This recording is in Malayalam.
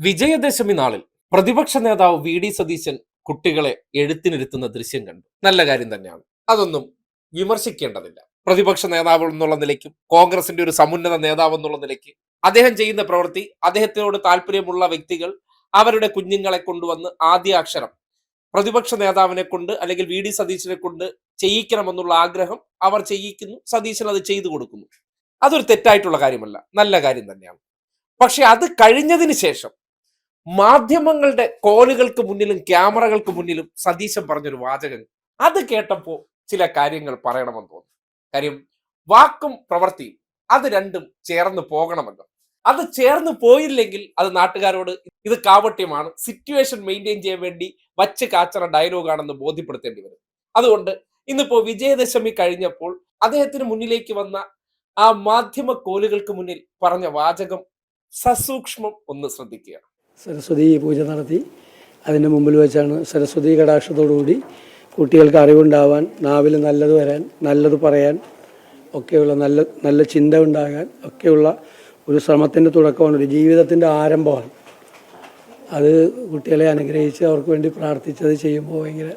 വിജയദശമി നാളിൽ പ്രതിപക്ഷ നേതാവ് വി ഡി സതീശൻ കുട്ടികളെ എഴുത്തിനിരുത്തുന്ന ദൃശ്യം കണ്ടു. നല്ല കാര്യം തന്നെയാണ്. അതൊന്നും വിമർശിക്കേണ്ടതില്ല. പ്രതിപക്ഷ നേതാവ് എന്നുള്ള നിലയ്ക്കും കോൺഗ്രസിന്റെ ഒരു സമുന്നത നേതാവ് എന്നുള്ള നിലയ്ക്ക് അദ്ദേഹം ചെയ്യുന്ന പ്രവൃത്തി അദ്ദേഹത്തിനോട് താല്പര്യമുള്ള വ്യക്തികൾ അവരുടെ കുഞ്ഞുങ്ങളെ കൊണ്ടുവന്ന് ആദ്യ അക്ഷരം പ്രതിപക്ഷ നേതാവിനെ കൊണ്ട് അല്ലെങ്കിൽ വി ഡി സതീശനെ കൊണ്ട് ചെയ്യിക്കണമെന്നുള്ള ആഗ്രഹം അവർ ചെയ്യിക്കുന്നു. സതീശൻ അത് ചെയ്തു കൊടുക്കുന്നു. അതൊരു തെറ്റായിട്ടുള്ള കാര്യമല്ല. നല്ല കാര്യം തന്നെയാണ്. പക്ഷെ അത് കഴിഞ്ഞതിന് ശേഷം മാധ്യമങ്ങളുടെ കോലുകൾക്ക് മുന്നിലും ക്യാമറകൾക്ക് മുന്നിലും സതീശൻ പറഞ്ഞൊരു വാചകം. അത് കേട്ടപ്പോ ചില കാര്യങ്ങൾ പറയണമെന്ന് തോന്നി. കാര്യം വാക്കും പ്രവൃത്തിയും അത് രണ്ടും ചേർന്ന് പോകണമെന്ന്. അത് ചേർന്ന് പോയില്ലെങ്കിൽ അത് നാട്ടുകാരോട് ഇത് കാവട്യമാണ് സിറ്റുവേഷൻ മെയിന്റെയിൻ ചെയ്യാൻ വേണ്ടി വച്ച് കാച്ചറ ഡയലോഗാണെന്ന് ബോധ്യപ്പെടുത്തേണ്ടി വരും. അതുകൊണ്ട് ഇന്നിപ്പോ വിജയദശമി കഴിഞ്ഞപ്പോൾ അദ്ദേഹത്തിന് മുന്നിലേക്ക് വന്ന ആ മാധ്യമ കോലുകൾക്ക് മുന്നിൽ പറഞ്ഞ വാചകം സസൂക്ഷ്മം ഒന്ന് ശ്രദ്ധിക്കുക. സരസ്വതി പൂജ നടത്തി. അതിന്റെ മുമ്പിൽ വെച്ചാണ് സരസ്വതി കടാക്ഷത്തോടുകൂടി കുട്ടികൾക്ക് അറിവുണ്ടാവാൻ നാവിൽ നല്ലത് വരാൻ നല്ലത് പറയാൻ ഒക്കെയുള്ള നല്ല നല്ല ചിന്ത ഉണ്ടാകാൻ ഒക്കെയുള്ള ഒരു ശ്രമത്തിന്റെ തുടക്കമാണ് ഒരു ജീവിതത്തിന്റെ ആരംഭമാണ്. അത് കുട്ടികളെ അനുഗ്രഹിച്ച് അവർക്ക് വേണ്ടി പ്രാർത്ഥിച്ചത് ചെയ്യുമ്പോൾ ഭയങ്കര